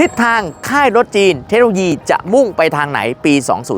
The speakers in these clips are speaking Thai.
ทิศทางค่ายรถจีน เทคโนโลยีจะมุ่งไปทางไหนปี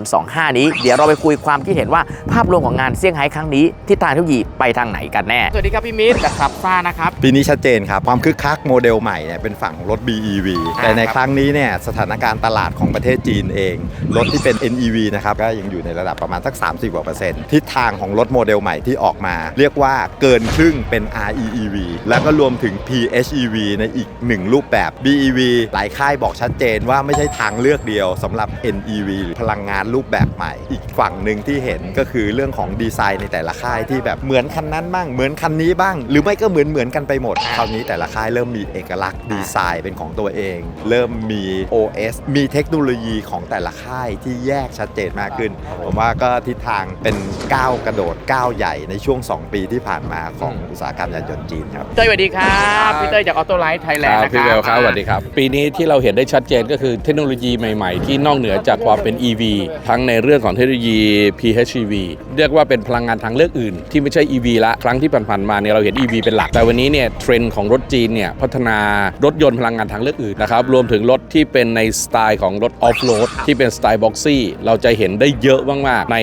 2025 นี้ เดี๋ยวเราไปคุยความคิดเห็นว่าภาพรวมของงานเซี่ยงไฮ้ครั้งนี้ ทิศทางเทคโนโลยีไปทางไหนกันแน่ สวัสดีครับพี่มิตรจากขับซ่านะครับ ปีนี้ชัดเจนครับ ความคึกคักโมเดลใหม่เนี่ยเป็นฝั่งของรถ BEV อ่าแต่ในครับครั้งนี้เนี่ยสถานการณ์ตลาดของประเทศจีนเอง รถที่เป็น NEV นะครับก็ยังอยู่ในระดับประมาณสัก 30กว่าเปอร์เซ็นต์ทิศทางของรถโมเดลใหม่ที่ออกมา เรียกว่าเกินครึ่งเป็น REEV แล้วก็รวมถึง PHEV ในอีกหนึ่งรูปแบบ BEV หลายค่ายบอกชัดเจนว่าไม่ใช่ทางเลือกเดียวสำหรับ NEV หรือพลังงานรูปแบบใหม่ อีกฝั่งหนึ่งที่เห็นก็คือเรื่องของดีไซน์ในแต่ละค่ายที่แบบเหมือนคันนั้นบ้างเหมือนคันนี้บ้าง หรือไม่ก็เหมือนเหมือนกันไปหมดคราวนี้แต่ละค่ายเริ่มมีเอกลักษณ์ดีไซน์เป็นของตัวเอง เริ่มมี OS มีเทคโนโลยีของแต่ละค่ายที่แยกชัดเจนมากขึ้น ผมว่าก็ทิศทางเป็นก้าวกระโดดก้าวใหญ่ในช่วง 2 ปีที่ผ่านมาของอุตสาหกรรมยานยนต์จีนครับ เต้ยสวัสดีครับ พี่เต้ยจากออโต้ไลท์ไทยแลนด์ครับนะคพี่รับเวลครับสวัสดีครับ ปีนี้ที่เราเราเห็นได้ชัดเจนก็คือเทคโนโลยีใหม่ๆ ที่นอกเหนือจากความเป็น EV ทั้งในเรื่องของเทคโนโลยี PHEV เรียกว่าเป็นพลังงานทางเลือกอื่น ที่ไม่ใช่ EV ละครั้งที่ผ่านๆมาเนี่ยเราเห็น EV เป็นหลัก แต่วันนี้เนี่ยเทรนด์ของรถจีนเนี่ยพัฒนารถยนต์พลังงานทางเลือกอื่นนะครับรวมถึงรถที่เป็นในสไตล์ของรถออฟโรดที่เป็นสไตล์บ็อกซี่เราจะเห็นได้เยอะมากๆใน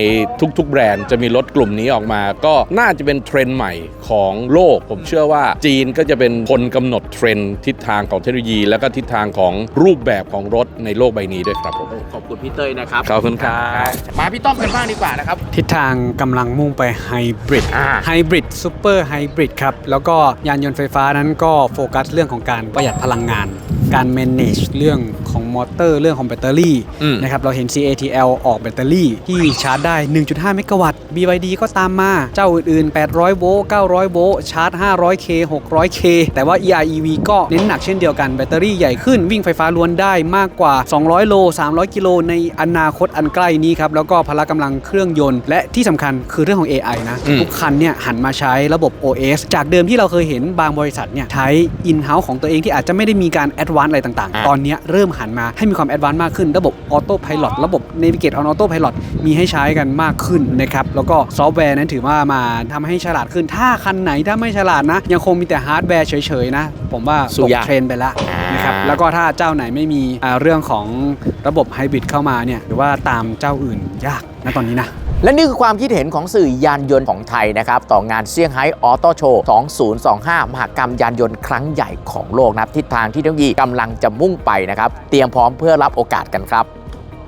ทุกๆ แบรนด์จะมีรถกลุ่มนี้ออกมา ก็น่าจะเป็นเทรนด์ใหม่ของโลก ผมเชื่อว่าจีนก็จะเป็นคนกำหนดเทรนด์ทิศทางของเทคโนโลยี และก็ทิศทางของรูปแบบของรถในโลกใบนี้ด้วยครับผมขอบคุณพี่เต้ยนะครับขอบคุณครับมาพี่ต้อมกันบ้างดีกว่านะครับ ทิศทางกำลังมุ่งไปไฮบริดอ่าไฮบริดซูเปอร์ไฮบริดครับ แล้วก็ยานยนต์ไฟฟ้านั้นก็โฟกัสเรื่องของการประหยัดพลังงาน การ manage เรื่องของมอเตอร์เรื่องของแบตเตอรี่อืม นะครับเราเห็น CATL ออกแบตเตอรี่ที่ชาร์จได้ 1.5 เมกะวัตต์ BYD ก็ตามมาเจ้าอื่นๆ 800 โวลต์ 900 โวลต์ ชาร์จ 500K 600K แต่ว่า EREV ก็เน้นหนักเช่นเดียวกันแบตเตอรี่ใหญ่ขึ้นวิ่งไฟฟ้าล้วนได้มากกว่า 200 โล 300 กิโลในอนาคตอันใกล้นี้ครับ แล้วก็พละกำลังเครื่องยนต์ และที่สำคัญคือเรื่องของ AI นะ อืม ทุกคันเนี่ยหันมาใช้ระบบ OS จากเดิมที่เราเคยเห็นบางบริษัทเนี่ยใช้ in-house ของตัวเองที่อาจจะไม่ได้มีการ advance อะไรต่างอ่าๆตอนเนี้ยเริ่มหันมาให้มีความ advance มากขึ้น ระบบ auto pilot ระบบ navigate on auto pilot มีให้ใช้กันมากขึ้นนะครับแล้วก็ซอฟต์แวร์นั้นถือว่ามาทำให้ฉลาดขึ้น ถ้าคันไหนถ้าไม่ฉลาดนะ ยังคงมีแต่ฮาร์ดแวร์เฉยๆนะ ผมว่าสู้ตกยากเทรนด์ไปแล้วอ่านนะครับแล้วก็ถ้าเจ้าไหนไม่มีอ่าเรื่องของระบบไฮบริดเข้ามาเนี่ยหรือว่าตามเจ้าอื่นยากนะตอนนี้นะ และนี่คือความคิดเห็นของสื่อยานยนต์ของไทยนะครับ ต่องานเซี่ยงไฮ้ออโต้โชว์ 2025 มหกรรมยานยนต์ครั้งใหญ่ของโลกนะครับทิศทางที่เทคโนโลยีกำลังจะมุ่งไปนะครับ เตรียมพร้อมเพื่อรับโอกาสกันครับ